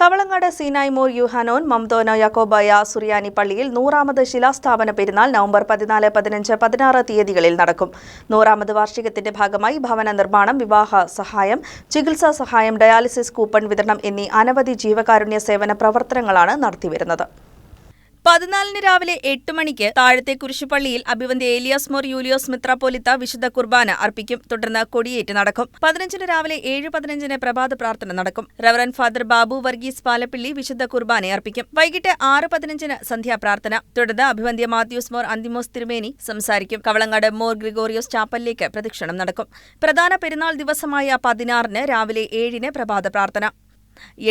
കവളങ്ങാട് സീനായ്മൂർ യുഹാനോൻ മംതോന യാക്കോബായ സുറിയാനി പള്ളിയിൽ നൂറാമത് ശിലാസ്ഥാപന പെരുന്നാൾ നവംബർ പതിനാല് പതിനഞ്ച് പതിനാറ് തീയതികളിൽ നടക്കും. നൂറാമത് വാർഷികത്തിന്റെ ഭാഗമായി ഭവന നിർമ്മാണം വിവാഹ സഹായം ചികിത്സാ സഹായം ഡയാലിസിസ് കൂപ്പൺ വിതരണം എന്നീ അനവധി ജീവകാരുണ്യ സേവന പ്രവർത്തനങ്ങളാണ് നടത്തിവരുന്നത്. പതിനാലിന് രാവിലെ എട്ട് മണിക്ക് താഴത്തെ കുരിശുപള്ളിയിൽ അഭിവന്ധ്യ ഏലിയാസ് മോർ യൂലിയോസ് മിത്രാപോലിത്ത വിശുദ്ധ കുർബാന അർപ്പിക്കും. തുടർന്ന് കൊടിയേറ്റ് നടക്കും. പതിനഞ്ചിന് രാവിലെ ഏഴ് പതിനഞ്ചിന് പ്രഭാത പ്രാർത്ഥന നടക്കും. റവറൻ ഫാദർ ബാബു വർഗീസ് പാലപ്പിള്ളി വിശുദ്ധ കുർബാന അർപ്പിക്കും. വൈകിട്ട് ആറ് പതിനഞ്ചിന് സന്ധ്യാപ്രാർത്ഥന തുടർന്ന് അഭിവന്ധ്യ മാത്യൂസ് മോർ അന്തിമോസ് തിരുമേനി സംസാരിക്കും. കവളങ്ങാട് മോർ ഗ്രിഗോറിയോസ് ചാപ്പലിലേക്ക് പ്രദക്ഷിണം നടക്കും. പ്രധാന പെരുന്നാൾ ദിവസമായ പതിനാറിന് രാവിലെ ഏഴിന് പ്രഭാത പ്രാർത്ഥന.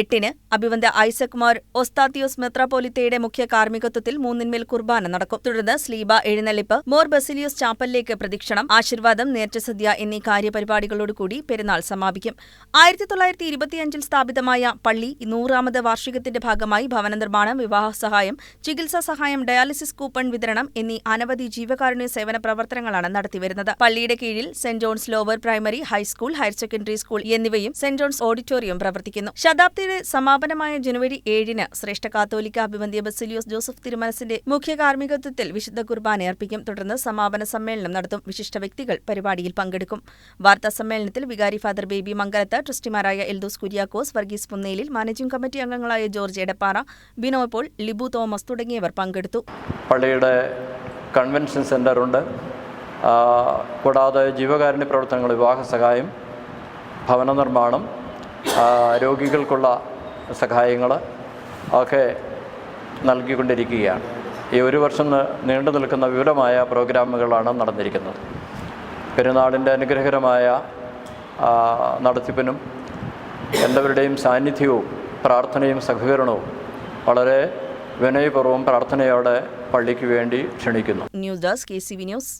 എട്ടിന് അഭിവന്ദ ഐസക് ഒസ്താത്തിയോസ് മെത്രാപോലിത്തയുടെ മുഖ്യ കാർമ്മികത്വത്തിൽ മൂന്നിന്മേൽ കുർബാന നടക്കും. തുടർന്ന് സ്ലീബ എഴുന്നള്ളിപ്പ് മോർ ബസിലിയോസ് ചാപ്പലിലേക്ക് പ്രദക്ഷിണം ആശീർവാദം നേർച്ചസദ്യ എന്നീ കാര്യപരിപാടികളോടുകൂടി പെരുന്നാൾ സമാപിക്കും. ആയിരത്തി തൊള്ളായിരത്തി ഇരുപത്തിയഞ്ചിൽ സ്ഥാപിതമായ പള്ളി നൂറാമത് വാർഷികത്തിന്റെ ഭാഗമായി ഭവന നിർമ്മാണം വിവാഹ സഹായം ചികിത്സാ സഹായം ഡയാലിസിസ് കൂപ്പൺ വിതരണം എന്നീ അനവധി ജീവകാരുണ്യ സേവന പ്രവർത്തനങ്ങളാണ് നടത്തിവരുന്നത്. പള്ളിയുടെ കീഴിൽ saint John's lower primary high school higher secondary school എന്നിവയും സെന്റ് ജോൺസ് ഓഡിറ്റോറിയം പ്രവർത്തിക്കുന്നു. ശതാബ്ദിയുടെ സമാപനമായ ജനുവരി ഏഴിന് ശ്രേഷ്ഠ കാത്തോലിക്ക അഭിബന്ധിയ ബസിലിയോസ് ജോസഫ് തിരുമനസിന്റെ മുഖ്യ കാർമ്മികത്വത്തിൽ വിശുദ്ധ കുർബാന അർപ്പിക്കും. തുടർന്ന് സമാപന സമ്മേളനം നടത്തും. വിശിഷ്ട വ്യക്തികൾ പരിപാടിയിൽ പങ്കെടുക്കും. വാർത്താ സമ്മേളനത്തിൽ വികാരി ഫാദർ ബേബി മംഗലത്ത് ട്രസ്റ്റിമാരായ എൽദോസ് കുര്യാക്കോസ് വർഗീസ് പുന്നേലിൽ മാനേജിംഗ് കമ്മിറ്റി അംഗങ്ങളായ George Edappara Bino Paul Libu Thomas തുടങ്ങിയവർ പങ്കെടുത്തു. പള്ളിയുടെ കൺവെൻഷൻ സെന്ററുണ്ട് കൂടാതെ ജീവകാരുണ്യ പ്രവർത്തനങ്ങൾ വിവാഹ സഹായം ഭവന നിർമ്മാണം രോഗികൾക്കുള്ള സഹായങ്ങൾ ഒക്കെ നൽകിക്കൊണ്ടിരിക്കുകയാണ്. ഈ ഒരു വർഷം നീണ്ടു നിൽക്കുന്ന വിപുലമായ പ്രോഗ്രാമുകളാണ് നടന്നിരിക്കുന്നത്. പെരുന്നാളിന്റെ അനുഗ്രഹകരമായ നടത്തിപ്പിനും എല്ലാവരുടെയും സാന്നിധ്യവും പ്രാർത്ഥനയും സഹകരണവും വളരെ വിനയപൂർവം പ്രാർത്ഥനയോടെ പള്ളിക്ക് വേണ്ടി ക്ഷണിക്കുന്നു. News desk K C V news.